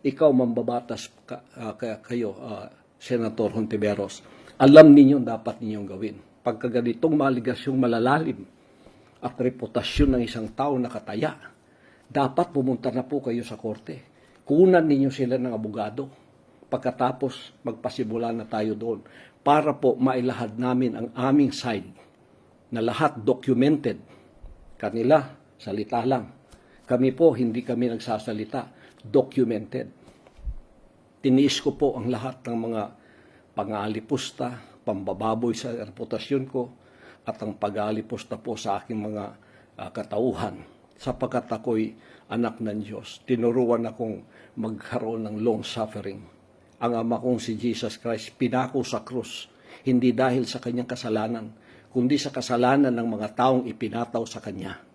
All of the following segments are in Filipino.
ikaw mambabatas ka, kaya kayo, ah, Senator Hontiveros, alam ninyo dapat ninyong gawin. Pagka ganitong maligasyong malalalim at reputasyon ng isang tao nakataya, dapat pumunta na po kayo sa korte. Kunan ninyo sila ng abogado. Pagkatapos, magpasimula na tayo doon para po mailahad namin ang aming side na lahat documented. Kanila, salita lang. Kami po, hindi kami nagsasalita. Documented. Tiniis ko po ang lahat ng mga pangalipusta, pambababoy sa reputasyon ko, at ang pag-alipusta po sa aking mga ah, katauhan. Sapagkat ako'y anak ng Diyos, tinuruan akong magkaroon ng long suffering. Ang ama kong si Jesus Christ, pinako sa krus, hindi dahil sa kanyang kasalanan, kundi sa kasalanan ng mga taong ipinataw sa kanya.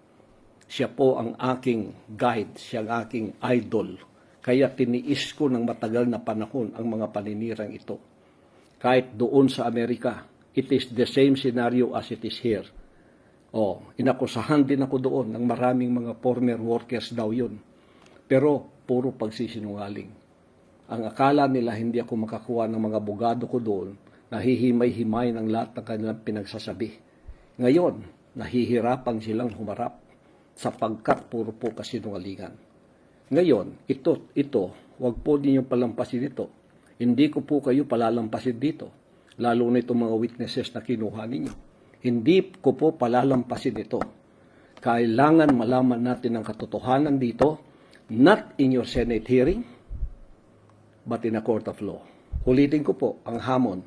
Siya po ang aking guide, siya ang aking idol. Kaya tiniis ko ng matagal na panahon ang mga paninirang ito. Kahit doon sa Amerika, it is the same scenario as it is here. Oh, inakusahan din ako doon ng maraming mga former workers daw yun. Pero puro pagsisinungaling. Ang akala nila hindi ako makakuha ng mga abogado ko doon, nahihimay-himay ng lahat ng kanilang pinagsasabi. Ngayon, nahihirapan silang humarap sapagkat puro po kasinungalingan. Ngayon, ito, ito, wag po ninyong palampasin ito. Hindi ko po kayo palalampasin dito. Lalo na itong mga witnesses na kinuha ninyo. Hindi ko po palalampasin ito. Kailangan malaman natin ang katotohanan dito, not in your Senate hearing, but in a court of law. Ulitin ko po ang hamon.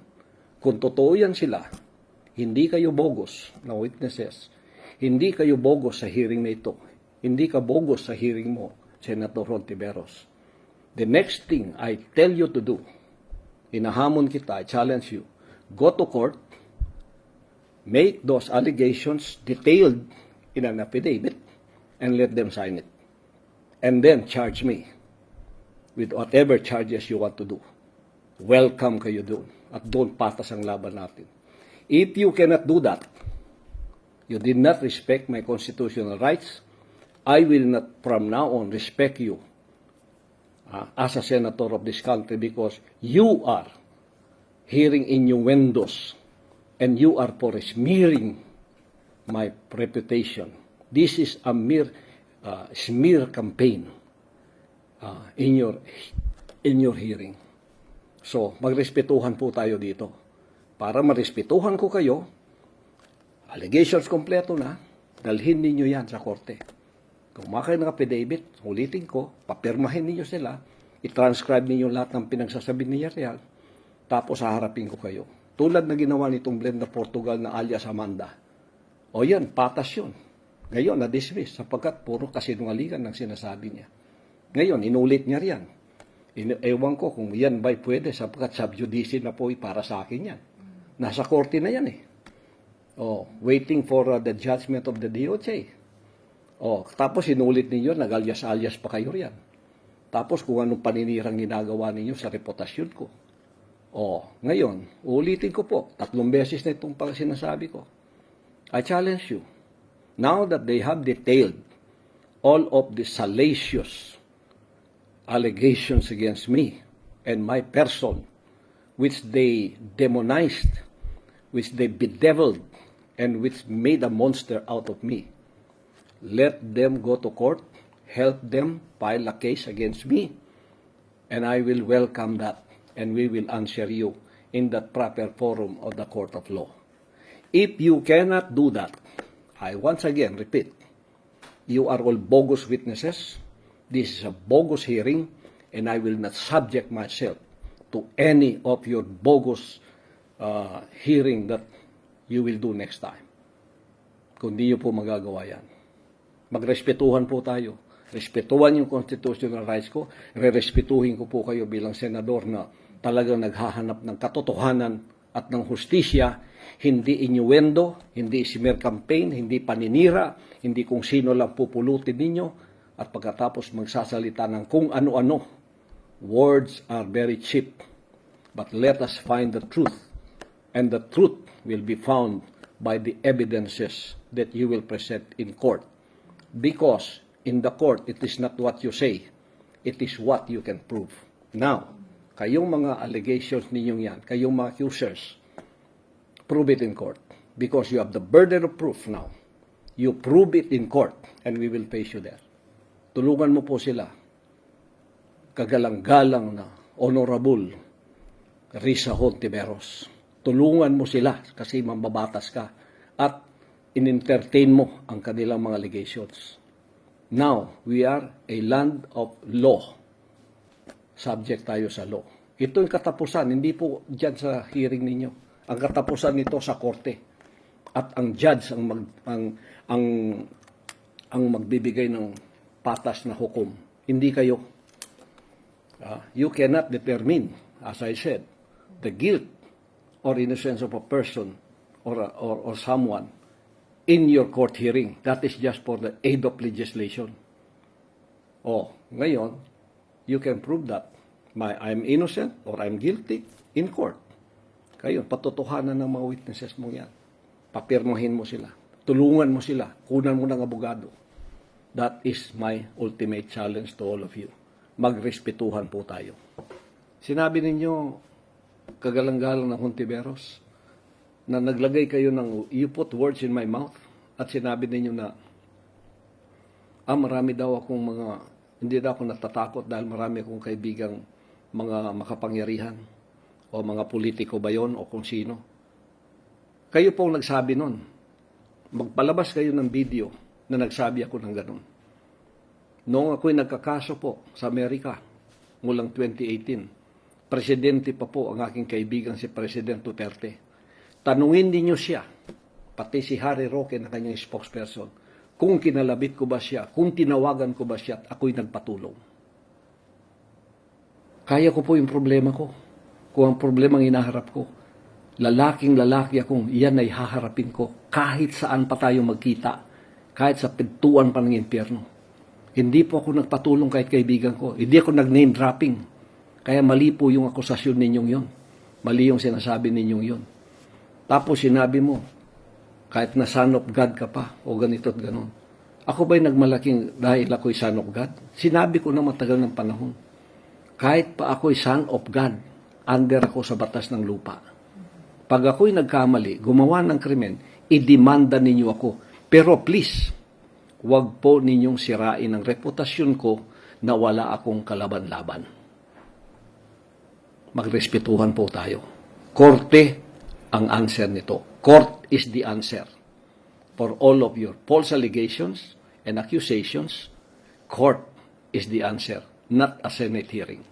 Kung totoo yan sila, hindi kayo bogus na witnesses, hindi kayo bogus sa hearing na ito, hindi ka bogus sa hearing mo, Senator Rontiveros. The next thing I tell you to do, inahamon kita, I challenge you, go to court, make those allegations detailed in an affidavit, and let them sign it. And then charge me with whatever charges you want to do. Welcome kayo doon. At doon patas ang laban natin. If you cannot do that, you did not respect my constitutional rights, I will not from now on respect you uh, as a senator of this country because you are hearing innuendos and you are for smearing my reputation. This is a mere uh, smear campaign uh, in your in your hearing. So, magrespetuhan po tayo dito. Para marespetuhan ko kayo, allegations kompleto na, dalhin ninyo yan sa korte. Kung makain ng affidavit, ulitin ko, papirmahin ninyo sila, i-transcribe ninyo lahat ng pinagsasabi ni Yarial, tapos haharapin ko kayo. Tulad na ginawa nitong blend na Portugal na alias Amanda. O yan, patas yun. Ngayon, na-dismiss sapagkat puro kasinungalingan ng sinasabi niya. Ngayon, inulit niya riyan. Ewan ko kung yan ba'y pwede sapagkat subjudice na po para sa akin yan. Nasa korte na yan eh. Oh, waiting for uh, the judgment of the DOJ. Oh, tapos inulit ninyo, nag-alias-alias pa kayo riyan. Tapos kung anong paninirang ginagawa ninyo sa reputasyon ko. Oh, ngayon, ulitin ko po, tatlong beses na itong pang sinasabi ko. I challenge you. Now that they have detailed all of the salacious allegations against me and my person, which they demonized, which they bedeviled, and which made a monster out of me. Let them go to court, help them file a case against me, and I will welcome that, and we will answer you in that proper forum of the court of law. If you cannot do that, I once again repeat, you are all bogus witnesses. This is a bogus hearing, and I will not subject myself to any of your bogus uh, hearing that you will do next time. Kung di po magagawa yan. Magrespetuhan po tayo. Respetuhan yung constitutional rights ko. Re-respetuhin ko po kayo bilang senador na talagang naghahanap ng katotohanan at ng hustisya, hindi innuendo, hindi smear campaign, hindi paninira, hindi kung sino lang pupulutin ninyo, at pagkatapos magsasalita ng kung ano-ano. Words are very cheap, but let us find the truth, and the truth will be found by the evidences that you will present in court. Because in the court, it is not what you say, It is what you can prove. Now, kayong mga allegations ninyong yan, kayong mga accusers, prove it in court. Because you have the burden of proof now. You prove it in court and we will face you there. Tulungan mo po sila. Kagalang-galang na honorable Risa Hontiveros. Tulungan mo sila kasi mambabatas ka at in-entertain mo ang kanilang mga allegations. Now, we are a land of law. Subject tayo sa law. Ito yung katapusan, hindi po dyan sa hearing ninyo. Ang katapusan nito sa korte. At ang judge ang mag, ang ang ang magbibigay ng patas na hukom. Hindi kayo. Ah, you cannot determine, as I said, the guilt or innocence of a person or, a- or, or someone in your court hearing. That is just for the aid of legislation. Oh, ngayon, you can prove that my I'm innocent or I'm guilty in court. Kayo, patotohanan ng mga witnesses mo yan. Papirmahin mo sila. Tulungan mo sila. Kunan mo ng abogado. That is my ultimate challenge to all of you. Magrespetuhan po tayo. Sinabi ninyo, kagalang-galang ng Hontiveros, na naglagay kayo ng, you put words in my mouth, at sinabi ninyo na, ah, marami daw akong mga, hindi daw ako natatakot dahil marami akong kaibigang mga makapangyarihan o mga politiko ba yon o kung sino. Kayo pong nagsabi nun. Magpalabas kayo ng video na nagsabi ako ng ganun. Noong ako'y nagkakaso po sa Amerika, mulang 2018, presidente pa po ang aking kaibigan si President Duterte. Tanungin ninyo siya, pati si Harry Roque na kanyang spokesperson, kung kinalabit ko ba siya, kung tinawagan ko ba siya at ako'y nagpatulong. Kaya ko po yung problema ko. Kung ang problema ang hinaharap ko, lalaking lalaki akong iyan ay haharapin ko kahit saan pa tayo magkita, kahit sa pintuan pa ng impyerno. Hindi po ako nagpatulong kahit kaibigan ko. Hindi ako nag-name dropping. Kaya mali po yung akusasyon ninyong yon. Mali yung sinasabi ninyong yon. Tapos sinabi mo, kahit na son of God ka pa, o ganito at ganon. Ako ba'y nagmalaking dahil ako'y son of God? Sinabi ko na matagal ng panahon. Kahit pa ako'y son of God, under ako sa batas ng lupa. Pag ako'y nagkamali, gumawa ng krimen, idemanda ninyo ako. Pero please, huwag po ninyong sirain ang reputasyon ko na wala akong kalaban-laban. Magrespetuhan po tayo. Korte ang answer nito. Court is the answer for all of your false allegations and accusations. Court is the answer, not a Senate hearing.